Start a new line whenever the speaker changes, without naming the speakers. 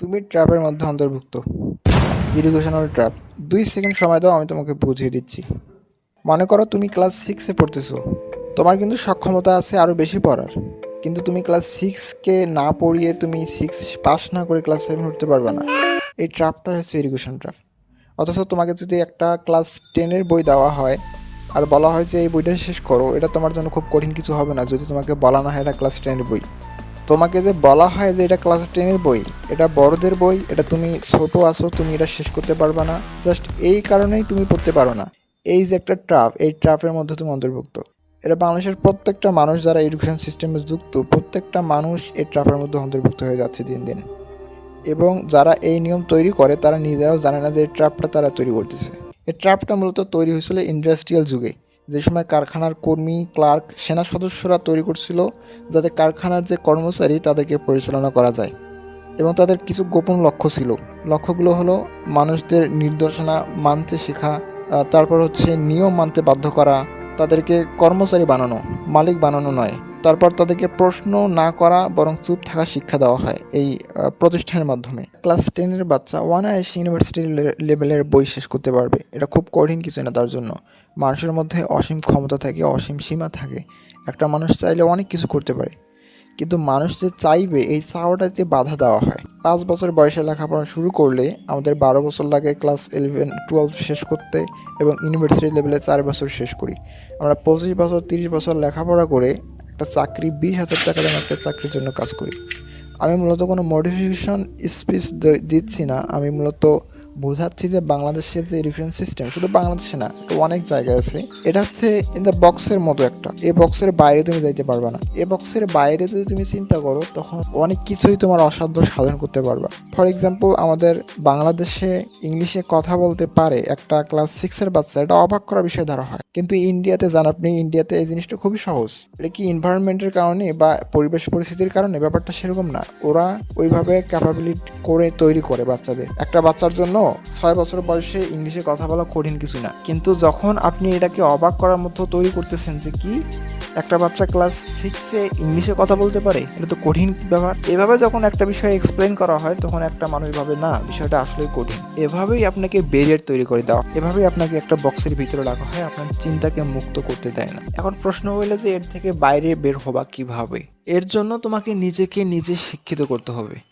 তুমি ট্র্যাপের মধ্যে অন্তর্ভুক্ত। এডুকেশনাল ট্র্যাপ দুই সেকেন্ড সময় দাও, আমি তোমাকে বুঝিয়ে দিচ্ছি। মনে করো তুমি ক্লাস সিক্সে পড়তেছো। তোমার কিন্তু সক্ষমতা আছে আরও বেশি পড়ার। কিন্তু তুমি ক্লাস সিক্সকে না পড়িয়ে তুমি সিক্স পাস না করে ক্লাস সেভেন উঠতে পারবে না। এই ট্র্যাপটা হচ্ছে ইরিগেশন ট্র্যাপ অথচ তোমাকে যদি একটা ক্লাস টেনের বই দেওয়া হয়, আর বলা হয় যে এই বইটা শেষ করো, এটা তোমার জন্য খুব কঠিন কিছু হবে না যদি তোমাকে বলা না হয় এটা ক্লাস টেনের বই। তোমাকে যে বলা হয় যে এটা ক্লাস টেনের বই, এটা বড়দের বই, এটা তুমি ছোট আছো, তুমি এটা শেষ করতে পারবে না। জাস্ট এই কারণেই তুমি পড়তে পারো না। এই যে একটা ট্রাফ এই ট্রাফের মধ্যে তুমি অন্তর্ভুক্ত। এটা বাংলাদেশের প্রত্যেকটা মানুষ যারা এডুকেশন সিস্টেমে যুক্ত, প্রত্যেকটা মানুষ এই ট্রাফের মধ্যে অন্তর্ভুক্ত হয়ে যাচ্ছে দিন দিন। এবং যারা এই নিয়ম তৈরি করে, তারা নিজেরাও জানে না যে এই ট্র্যাপটা তারা তৈরি করতেছে। এই ট্র্যাপটা মূলত তৈরি হয়েছিল ইন্ডাস্ট্রিয়াল যুগে। যে সময় কারখানার কর্মী, ক্লার্ক, সেনা সদস্যরা তৈরি করছিল যাতে কারখানার যে কর্মচারী তাদেরকে পরিচালনা করা যায় এবং তাদের কিছু গোপন লক্ষ্য ছিল। লক্ষ্যগুলো হলো মানুষদের নির্দেশনা মানতে শেখা তারপর হচ্ছে নিয়ম মানতে বাধ্য করা, তাদেরকে কর্মচারী বানানো, মালিক বানানো নয়। তারপর তাদেরকে প্রশ্ন না করা, বরং চুপ থাকা শিক্ষা দেওয়া হয় এই প্রতিষ্ঠানের মাধ্যমে। ক্লাস টেনের বাচ্চা অনায়াসে ইউনিভার্সিটি লেভেলের বই শেষ করতে পারবে। এটা খুব কঠিন কিছু না তার জন্য। মানুষের মধ্যে অসীম ক্ষমতা থাকে, অসীম সীমা থাকে। একটা মানুষ চাইলে অনেক কিছু করতে পারে। কিন্তু মানুষ যে চাইবে, এই চাওয়াটাতে বাধা দেওয়া হয়। পাঁচ বছর বয়সে লেখাপড়া শুরু করলে আমাদের বারো বছর লাগে ক্লাস ইলেভেন টুয়েলভ শেষ করতে এবং ইউনিভার্সিটি লেভেলে চার বছর শেষ করি। আমরা পঁচিশ বছর, তিরিশ বছর লেখাপড়া করে একটা চাকরি বিশ হাজার টাকা দাম একটা চাকরির জন্য কাজ করি। আমি মূলত কোনো মোটিভেশন স্পিচ দিচ্ছি না। আমি মূলত বোঝাচ্ছি যে বাংলাদেশের যে এডুকেশন সিস্টেম শুধু বাংলাদেশে না অনেক জায়গায় আছে। এটা হচ্ছে ইন দ্য বক্সের মতো একটা। এই বক্সের বাইরে তুমি যাইতে পারবে না। এই বক্সের বাইরে যদি তুমি চিন্তা করো, তখন অনেক কিছুই তোমার অসাধ্য সাধন করতে পারবা। ফর এক্সাম্পল আমাদের বাংলাদেশে ইংলিশে কথা বলতে পারে একটা ক্লাস সিক্সের বাচ্চা, এটা অবাক করা বিষয় ধরা হয়। কিন্তু ইন্ডিয়াতে যান আপনি, ইন্ডিয়াতে এই জিনিসটা খুবই সহজ। এটা কি এনভায়রনমেন্টের কারণে বা পরিবেশ পরিস্থিতির কারণে ব্যাপারটা সেরকম না। ওরা ওইভাবে ক্যাপাবিলিটি করে তৈরি করে বাচ্চাদের। একটা বাচ্চার জন্য ছয় বছর বয়সে ইংলিশে কথা বলা কঠিন কিছু না। কিন্তু যখন আপনি এটাকে অবাক করার মতো তৈরি করতেছেন যে কি একটা বাচ্চা ক্লাস সিক্সে ইংলিশে কথা বলতে পারে, এটা তো কঠিন ব্যাপার। এভাবে যখন একটা বিষয় এক্সপ্লেন করা হয়, তখন একটা মানুষ ভাবে, না, বিষয়টা আসলে কঠিন। এভাবেই আপনাকে ব্যারিয়ার তৈরি করে দেওয়া, এভাবেই আপনাকে একটা বক্সের ভিতরে রাখা হয়, আপনার চিন্তাকে মুক্ত করতে দেয় না। এখন প্রশ্ন হইল যে, এর থেকে বাইরে বের হবা কীভাবে? এর জন্য তোমাকে নিজেকে নিজে শিক্ষিত করতে হবে।